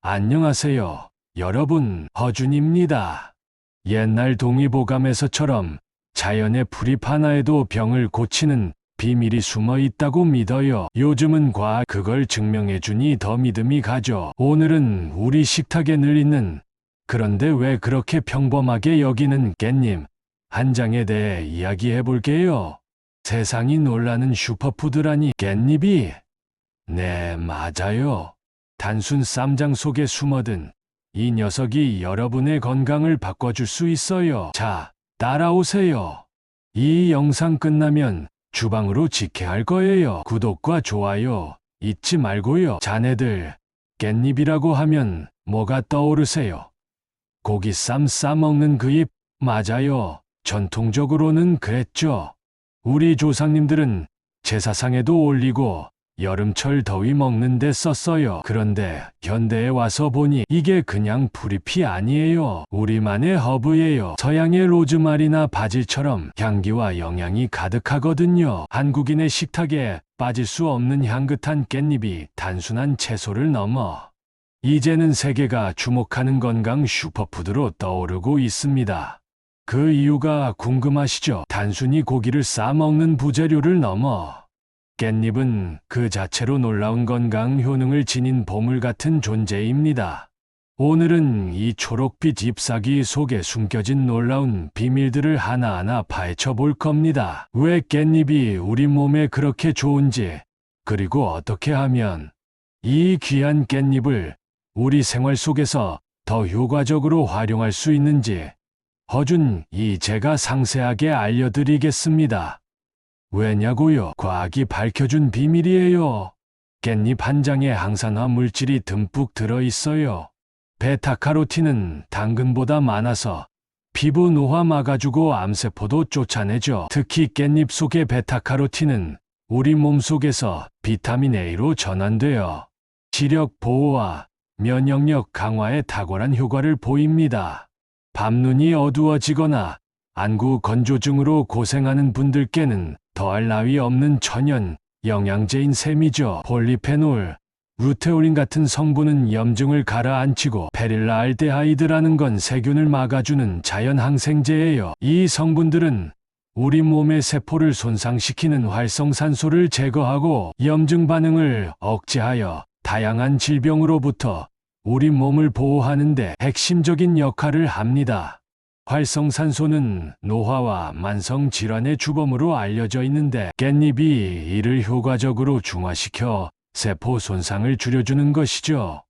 안녕하세요. 여러분, 허준입니다. 옛날 동의보감에서처럼 자연의 불입 하나에도 병을 고치는 비밀이 숨어 있다고 믿어요. 요즘은 과학 그걸 증명해 주니 더 믿음이 가죠. 오늘은 우리 식탁에 늘 있는 그런데 왜 그렇게 평범하게 여기는 깻잎 한 장에 대해 이야기해 볼게요. 세상이 놀라는 슈퍼푸드라니 깻잎이 네, 맞아요. 단순 쌈장 속에 숨어든 이 녀석이 여러분의 건강을 바꿔줄 수 있어요. 자, 따라오세요. 이 영상 끝나면 주방으로 직행할 거예요. 구독과 좋아요 잊지 말고요. 자네들, 깻잎이라고 하면 뭐가 떠오르세요? 고기 쌈 싸먹는 그 입, 맞아요. 전통적으로는 그랬죠. 우리 조상님들은 제사상에도 올리고 여름철 더위 먹는데 썼어요. 그런데 현대에 와서 보니 이게 그냥 불잎이 아니에요. 우리만의 허브예요. 서양의 로즈마리나 바질처럼 향기와 영양이 가득하거든요. 한국인의 식탁에 빠질 수 없는 향긋한 깻잎이 단순한 채소를 넘어 이제는 세계가 주목하는 건강 슈퍼푸드로 떠오르고 있습니다. 그 이유가 궁금하시죠? 단순히 고기를 싸먹는 부재료를 넘어 깻잎은 그 자체로 놀라운 건강 효능을 지닌 보물 같은 존재입니다. 오늘은 이 초록빛 잎사귀 속에 숨겨진 놀라운 비밀들을 하나하나 파헤쳐 볼 겁니다. 왜 깻잎이 우리 몸에 그렇게 좋은지, 그리고 어떻게 하면 이 귀한 깻잎을 우리 생활 속에서 더 효과적으로 활용할 수 있는지, 허준 이 제가 상세하게 알려드리겠습니다. 왜냐고요? 과학이 밝혀준 비밀이에요. 깻잎 한 장에 항산화 물질이 듬뿍 들어 있어요. 베타카로틴은 당근보다 많아서 피부 노화 막아주고 암세포도 쫓아내죠. 특히 깻잎 속의 베타카로틴은 우리 몸 속에서 비타민 A로 전환되어 시력 보호와 면역력 강화에 탁월한 효과를 보입니다. 밤눈이 어두워지거나 안구 건조증으로 고생하는 분들께는 더할 나위 없는 천연 영양제인 셈이죠. 폴리페놀, 루테올린 같은 성분은 염증을 가라앉히고 페릴라 알데하이드라는 건 세균을 막아주는 자연 항생제예요. 이 성분들은 우리 몸의 세포를 손상시키는 활성산소를 제거하고 염증 반응을 억제하여 다양한 질병으로부터 우리 몸을 보호하는데 핵심적인 역할을 합니다. 활성산소는 노화와 만성 질환의 주범으로 알려져 있는데 깻잎이 이를 효과적으로 중화시켜 세포 손상을 줄여주는 것이죠.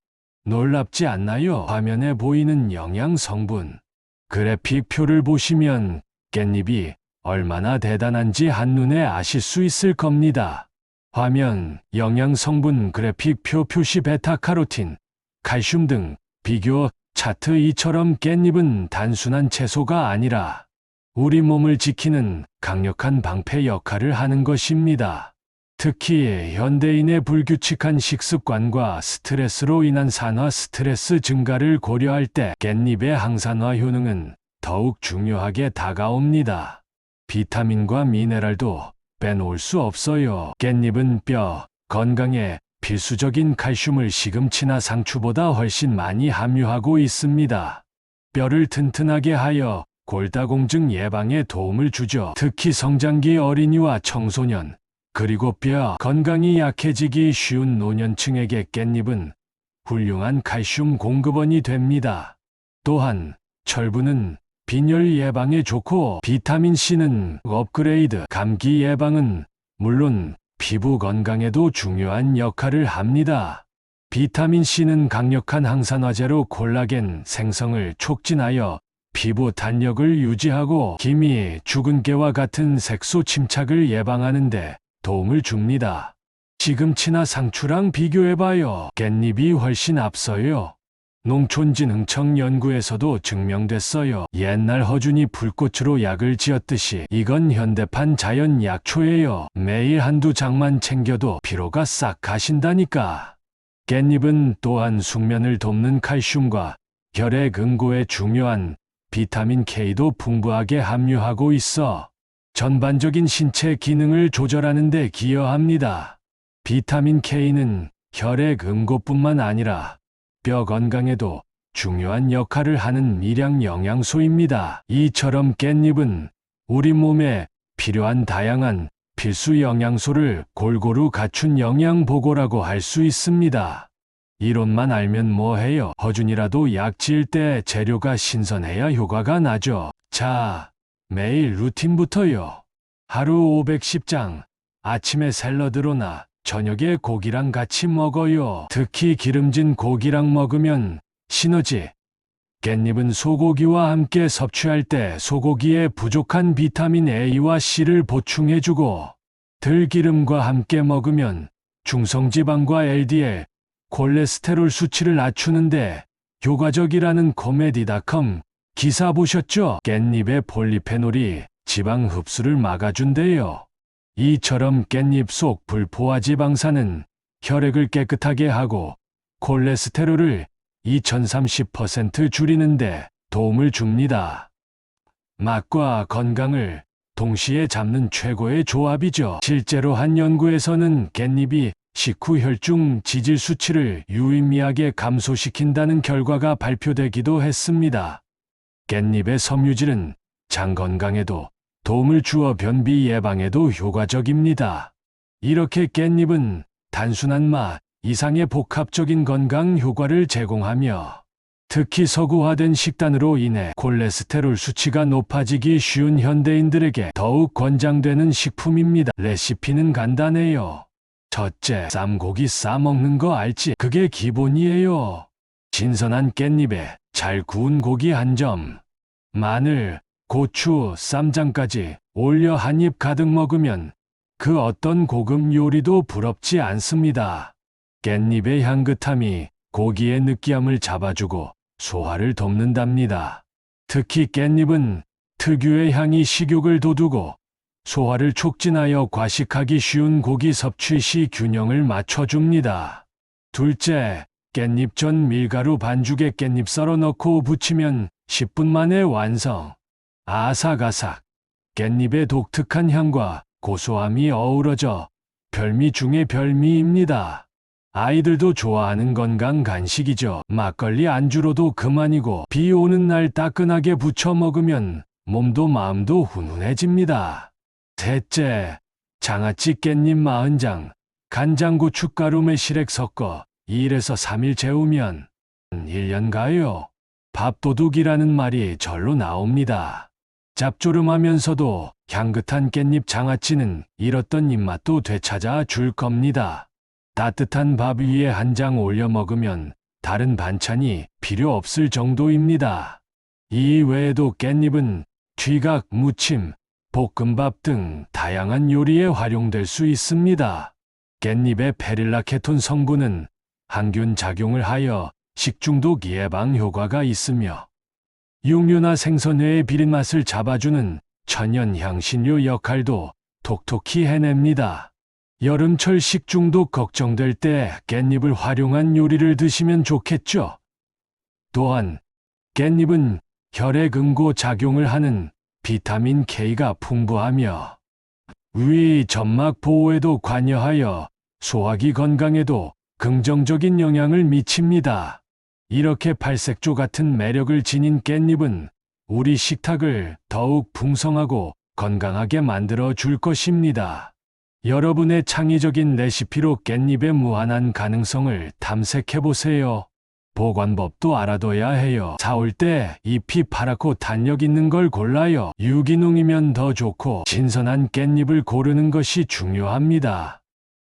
놀랍지 않나요? 화면에 보이는 영양 성분. 그래픽표를 보시면 깻잎이 얼마나 대단한지 한눈에 아실 수 있을 겁니다. 화면, 영양 성분 그래픽표 표시 베타카로틴, 칼슘 등 비교 차트 이처럼 깻잎은 단순한 채소가 아니라 우리 몸을 지키는 강력한 방패 역할을 하는 것입니다. 특히 현대인의 불규칙한 식습관과 스트레스로 인한 산화 스트레스 증가를 고려할 때 깻잎의 항산화 효능은 더욱 중요하게 다가옵니다. 비타민과 미네랄도 빼놓을 수 없어요. 깻잎은 뼈, 건강에 필수적인 칼슘을 시금치나 상추보다 훨씬 많이 함유하고 있습니다. 뼈를 튼튼하게 하여 골다공증 예방에 도움을 주죠. 특히 성장기 어린이와 청소년, 그리고 뼈 건강이 약해지기 쉬운 노년층에게 깻잎은 훌륭한 칼슘 공급원이 됩니다. 또한 철분은 빈혈 예방에 좋고 비타민 C는 업그레이드 감기 예방은 물론 피부 건강에도 중요한 역할을 합니다. 비타민 C는 강력한 항산화제로 콜라겐 생성을 촉진하여 피부 탄력을 유지하고 기미, 주근깨와 같은 색소 침착을 예방하는데 도움을 줍니다. 시금치나 상추랑 비교해봐요. 깻잎이 훨씬 앞서요. 농촌진흥청 연구에서도 증명됐어요. 옛날 허준이 불꽃으로 약을 지었듯이 이건 현대판 자연 약초예요. 매일 한두 장만 챙겨도 피로가 싹 가신다니까. 깻잎은 또한 숙면을 돕는 칼슘과 혈액 응고에 중요한 비타민 K도 풍부하게 함유하고 있어 전반적인 신체 기능을 조절하는 데 기여합니다. 비타민 K는 혈액 응고뿐만 아니라 뼈 건강에도 중요한 역할을 하는 미량 영양소입니다. 이처럼 깻잎은 우리 몸에 필요한 다양한 필수 영양소를 골고루 갖춘 영양보고라고 할 수 있습니다. 이론만 알면 뭐해요? 허준이라도 약지을 때 재료가 신선해야 효과가 나죠. 자, 매일 루틴부터요. 하루 510장, 아침에 샐러드로나 저녁에 고기랑 같이 먹어요. 특히 기름진 고기랑 먹으면 시너지. 깻잎은 소고기와 함께 섭취할 때 소고기에 부족한 비타민 A와 C를 보충해주고 들기름과 함께 먹으면 중성지방과 LDL, 콜레스테롤 수치를 낮추는데 효과적이라는 코메디닷컴 기사 보셨죠? 깻잎의 폴리페놀이 지방 흡수를 막아준대요. 이처럼 깻잎 속 불포화 지방산은 혈액을 깨끗하게 하고 콜레스테롤을 2030% 줄이는데 도움을 줍니다. 맛과 건강을 동시에 잡는 최고의 조합이죠. 실제로 한 연구에서는 깻잎이 식후 혈중 지질 수치를 유의미하게 감소시킨다는 결과가 발표되기도 했습니다. 깻잎의 섬유질은 장 건강에도 도움을 주어 변비 예방에도 효과적입니다. 이렇게 깻잎은 단순한 맛 이상의 복합적인 건강 효과를 제공하며 특히 서구화된 식단으로 인해 콜레스테롤 수치가 높아지기 쉬운 현대인들에게 더욱 권장되는 식품입니다. 레시피는 간단해요. 첫째, 쌈고기 싸먹는 거 알지? 그게 기본이에요. 신선한 깻잎에 잘 구운 고기 한 점, 마늘, 고추, 쌈장까지 올려 한 입 가득 먹으면 그 어떤 고급 요리도 부럽지 않습니다. 깻잎의 향긋함이 고기의 느끼함을 잡아주고 소화를 돕는답니다. 특히 깻잎은 특유의 향이 식욕을 돋우고 소화를 촉진하여 과식하기 쉬운 고기 섭취 시 균형을 맞춰줍니다. 둘째, 깻잎 전 밀가루 반죽에 깻잎 썰어 넣고 부치면 10분 만에 완성. 아삭아삭. 깻잎의 독특한 향과 고소함이 어우러져 별미 중의 별미입니다. 아이들도 좋아하는 건강 간식이죠. 막걸리 안주로도 그만이고 비 오는 날 따끈하게 부쳐 먹으면 몸도 마음도 훈훈해집니다. 셋째, 장아찌 깻잎 마흔장, 간장 고춧가루 매실액 섞어 2일에서 3일 재우면 1년 가요. 밥도둑이라는 말이 절로 나옵니다. 짭조름하면서도 향긋한 깻잎 장아찌는 잃었던 입맛도 되찾아 줄 겁니다. 따뜻한 밥 위에 한 장 올려 먹으면 다른 반찬이 필요 없을 정도입니다. 이 외에도 깻잎은 튀각, 무침, 볶음밥 등 다양한 요리에 활용될 수 있습니다. 깻잎의 페릴라케톤 성분은 항균 작용을 하여 식중독 예방 효과가 있으며 육류나 생선회의 비린 맛을 잡아주는 천연 향신료 역할도 톡톡히 해냅니다. 여름철 식중독 걱정될 때 깻잎을 활용한 요리를 드시면 좋겠죠. 또한 깻잎은 혈액 응고 작용을 하는 비타민 K가 풍부하며 위 점막 보호에도 관여하여 소화기 건강에도 긍정적인 영향을 미칩니다. 이렇게 팔색조 같은 매력을 지닌 깻잎은 우리 식탁을 더욱 풍성하고 건강하게 만들어 줄 것입니다. 여러분의 창의적인 레시피로 깻잎의 무한한 가능성을 탐색해 보세요. 보관법도 알아둬야 해요. 사올 때 잎이 파랗고 탄력 있는 걸 골라요. 유기농이면 더 좋고 신선한 깻잎을 고르는 것이 중요합니다.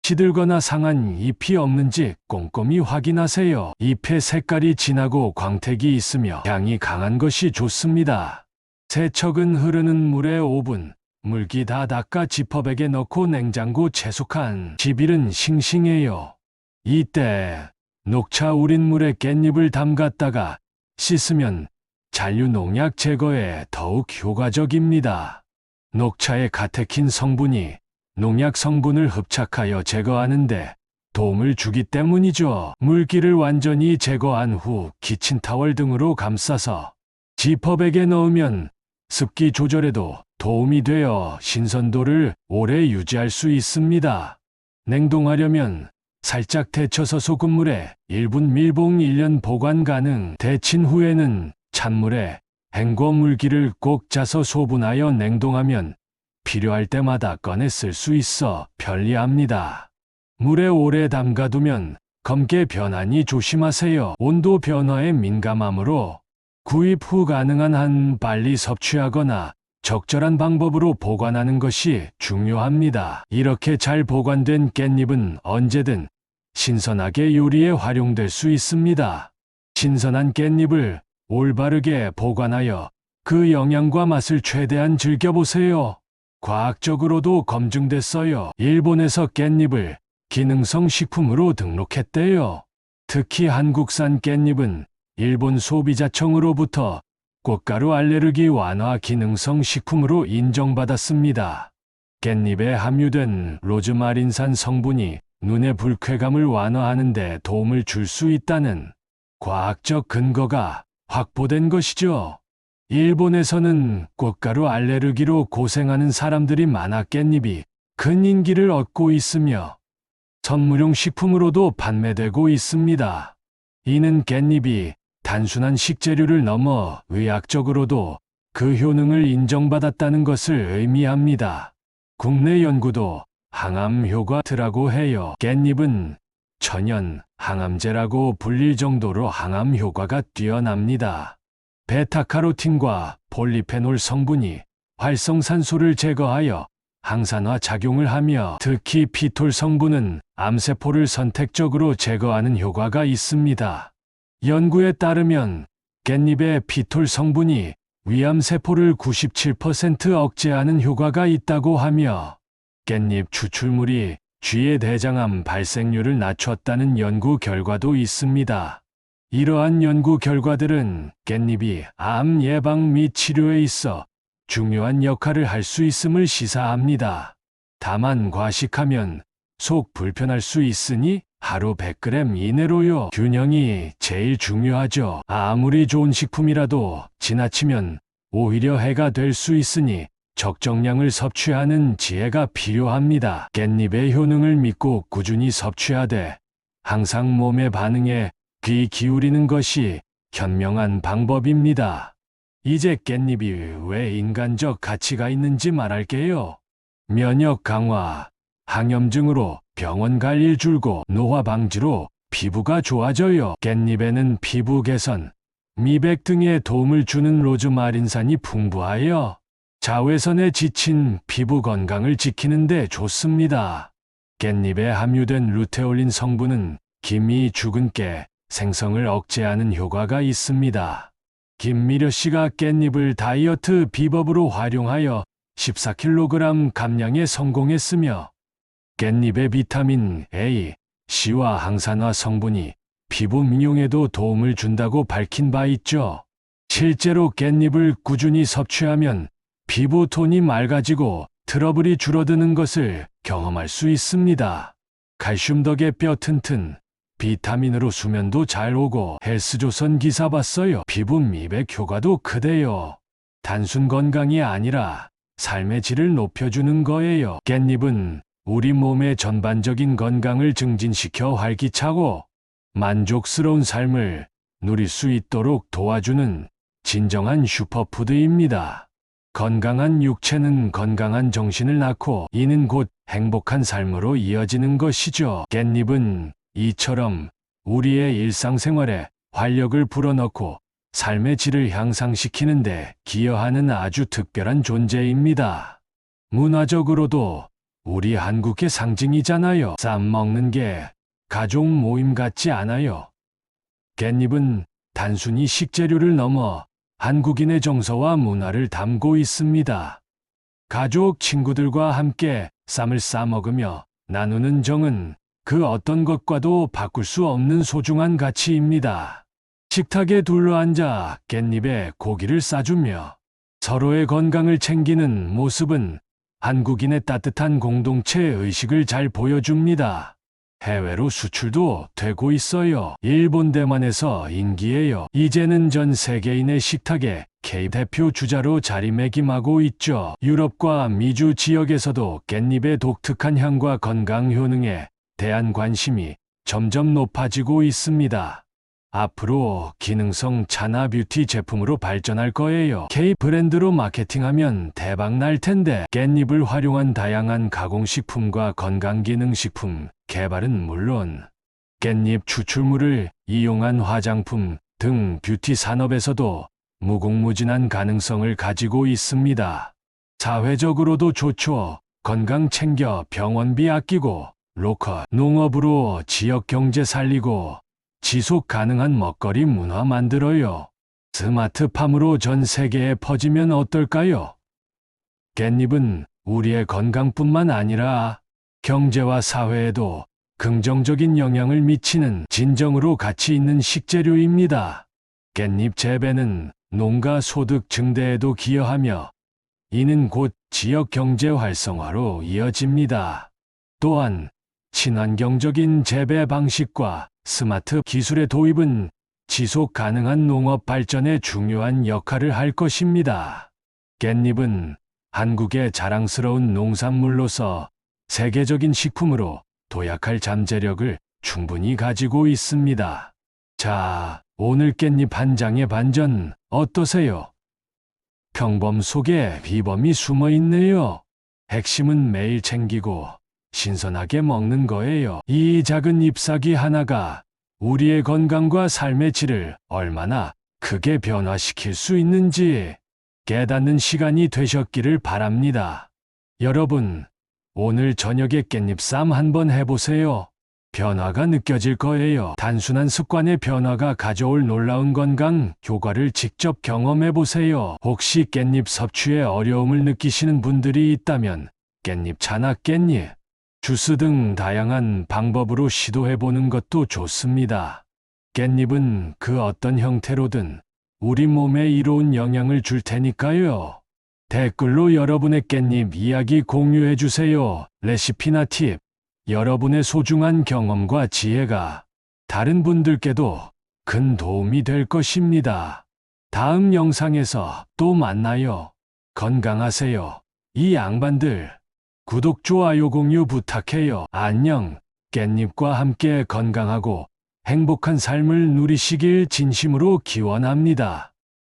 시들거나 상한 잎이 없는지 꼼꼼히 확인하세요. 잎의 색깔이 진하고 광택이 있으며 향이 강한 것이 좋습니다. 세척은 흐르는 물에 5분, 물기 다 닦아 지퍼백에 넣고 냉장고 채속한 지빌은 싱싱해요. 이때 녹차 우린 물에 깻잎을 담갔다가 씻으면 잔류 농약 제거에 더욱 효과적입니다. 녹차의 가테킨 성분이 농약 성분을 흡착하여 제거하는데 도움을 주기 때문이죠. 물기를 완전히 제거한 후 키친타월 등으로 감싸서 지퍼백에 넣으면 습기 조절에도 도움이 되어 신선도를 오래 유지할 수 있습니다. 냉동하려면 살짝 데쳐서 소금물에 1분 밀봉 1년 보관 가능. 데친 후에는 찬물에 헹궈 물기를 꼭 짜서 소분하여 냉동하면 필요할 때마다 꺼내 쓸 수 있어 편리합니다. 물에 오래 담가두면 검게 변하니 조심하세요. 온도 변화에 민감하므로 구입 후 가능한 한 빨리 섭취하거나 적절한 방법으로 보관하는 것이 중요합니다. 이렇게 잘 보관된 깻잎은 언제든 신선하게 요리에 활용될 수 있습니다. 신선한 깻잎을 올바르게 보관하여 그 영양과 맛을 최대한 즐겨보세요. 과학적으로도 검증됐어요. 일본에서 깻잎을 기능성 식품으로 등록했대요. 특히 한국산 깻잎은 일본 소비자청으로부터 꽃가루 알레르기 완화 기능성 식품으로 인정받았습니다. 깻잎에 함유된 로즈마린산 성분이 눈의 불쾌감을 완화하는 데 도움을 줄 수 있다는 과학적 근거가 확보된 것이죠. 일본에서는 꽃가루 알레르기로 고생하는 사람들이 많아 깻잎이 큰 인기를 얻고 있으며 선물용 식품으로도 판매되고 있습니다. 이는 깻잎이 단순한 식재료를 넘어 의학적으로도 그 효능을 인정받았다는 것을 의미합니다. 국내 연구도 항암 효과라고 해요. 깻잎은 천연 항암제라고 불릴 정도로 항암 효과가 뛰어납니다. 베타카로틴과 폴리페놀 성분이 활성산소를 제거하여 항산화 작용을 하며 특히 피톨 성분은 암세포를 선택적으로 제거하는 효과가 있습니다. 연구에 따르면 깻잎의 피톨 성분이 위암세포를 97% 억제하는 효과가 있다고 하며 깻잎 추출물이 쥐의 대장암 발생률을 낮췄다는 연구 결과도 있습니다. 이러한 연구 결과들은 깻잎이 암 예방 및 치료에 있어 중요한 역할을 할 수 있음을 시사합니다. 다만 과식하면 속 불편할 수 있으니 하루 100g 이내로요. 균형이 제일 중요하죠. 아무리 좋은 식품이라도 지나치면 오히려 해가 될 수 있으니 적정량을 섭취하는 지혜가 필요합니다. 깻잎의 효능을 믿고 꾸준히 섭취하되 항상 몸의 반응에 귀 기울이는 것이 현명한 방법입니다. 이제 깻잎이 왜 인간적 가치가 있는지 말할게요. 면역 강화, 항염증으로 병원 갈 일 줄고 노화 방지로 피부가 좋아져요. 깻잎에는 피부 개선, 미백 등에 도움을 주는 로즈마린산이 풍부하여 자외선에 지친 피부 건강을 지키는데 좋습니다. 깻잎에 함유된 루테올린 성분은 김이 죽은 깨 생성을 억제하는 효과가 있습니다. 김미려 씨가 깻잎을 다이어트 비법으로 활용하여 14kg 감량에 성공했으며 깻잎의 비타민 A, C와 항산화 성분이 피부 미용에도 도움을 준다고 밝힌 바 있죠. 실제로 깻잎을 꾸준히 섭취하면 피부 톤이 맑아지고 트러블이 줄어드는 것을 경험할 수 있습니다. 칼슘 덕에 뼈 튼튼, 비타민으로 수면도 잘 오고 헬스조선 기사 봤어요. 피부 미백 효과도 크대요. 단순 건강이 아니라 삶의 질을 높여주는 거예요. 깻잎은 우리 몸의 전반적인 건강을 증진시켜 활기차고 만족스러운 삶을 누릴 수 있도록 도와주는 진정한 슈퍼푸드입니다. 건강한 육체는 건강한 정신을 낳고 이는 곧 행복한 삶으로 이어지는 것이죠. 깻잎은 이처럼 우리의 일상생활에 활력을 불어넣고 삶의 질을 향상시키는데 기여하는 아주 특별한 존재입니다. 문화적으로도 우리 한국의 상징이잖아요. 쌈 먹는 게 가족 모임 같지 않아요. 깻잎은 단순히 식재료를 넘어 한국인의 정서와 문화를 담고 있습니다. 가족, 친구들과 함께 쌈을 싸 먹으며 나누는 정은 그 어떤 것과도 바꿀 수 없는 소중한 가치입니다. 식탁에 둘러앉아 깻잎에 고기를 싸주며 서로의 건강을 챙기는 모습은 한국인의 따뜻한 공동체 의식을 잘 보여줍니다. 해외로 수출도 되고 있어요. 일본 대만에서 인기예요. 이제는 전 세계인의 식탁에 K 대표 주자로 자리매김하고 있죠. 유럽과 미주 지역에서도 깻잎의 독특한 향과 건강 효능에 대한 관심이 점점 높아지고 있습니다. 앞으로 기능성 차나 뷰티 제품으로 발전할 거예요. K 브랜드로 마케팅하면 대박 날 텐데 깻잎을 활용한 다양한 가공식품과 건강기능식품 개발은 물론 깻잎 추출물을 이용한 화장품 등 뷰티 산업에서도 무궁무진한 가능성을 가지고 있습니다. 사회적으로도 좋죠. 건강 챙겨 병원비 아끼고 로컬 농업으로 지역 경제 살리고 지속 가능한 먹거리 문화 만들어요. 스마트팜으로 전 세계에 퍼지면 어떨까요? 깻잎은 우리의 건강뿐만 아니라 경제와 사회에도 긍정적인 영향을 미치는 진정으로 가치 있는 식재료입니다. 깻잎 재배는 농가 소득 증대에도 기여하며 이는 곧 지역 경제 활성화로 이어집니다. 또한 친환경적인 재배 방식과 스마트 기술의 도입은 지속 가능한 농업 발전에 중요한 역할을 할 것입니다. 깻잎은 한국의 자랑스러운 농산물로서 세계적인 식품으로 도약할 잠재력을 충분히 가지고 있습니다. 자, 오늘 깻잎 한 장의 반전 어떠세요? 평범 속에 비범이 숨어 있네요. 핵심은 매일 챙기고 신선하게 먹는 거예요. 이 작은 잎사귀 하나가 우리의 건강과 삶의 질을 얼마나 크게 변화시킬 수 있는지 깨닫는 시간이 되셨기를 바랍니다. 여러분, 오늘 저녁에 깻잎쌈 한번 해보세요. 변화가 느껴질 거예요. 단순한 습관의 변화가 가져올 놀라운 건강 효과를 직접 경험해 보세요. 혹시 깻잎 섭취에 어려움을 느끼시는 분들이 있다면 깻잎 차나 깻잎, 주스 등 다양한 방법으로 시도해 보는 것도 좋습니다. 깻잎은 그 어떤 형태로든 우리 몸에 이로운 영향을 줄 테니까요. 댓글로 여러분의 깻잎 이야기 공유해 주세요. 레시피나 팁, 여러분의 소중한 경험과 지혜가 다른 분들께도 큰 도움이 될 것입니다. 다음 영상에서 또 만나요. 건강하세요. 이 양반들. 구독, 좋아요, 공유 부탁해요. 안녕. 깻잎과 함께 건강하고 행복한 삶을 누리시길 진심으로 기원합니다.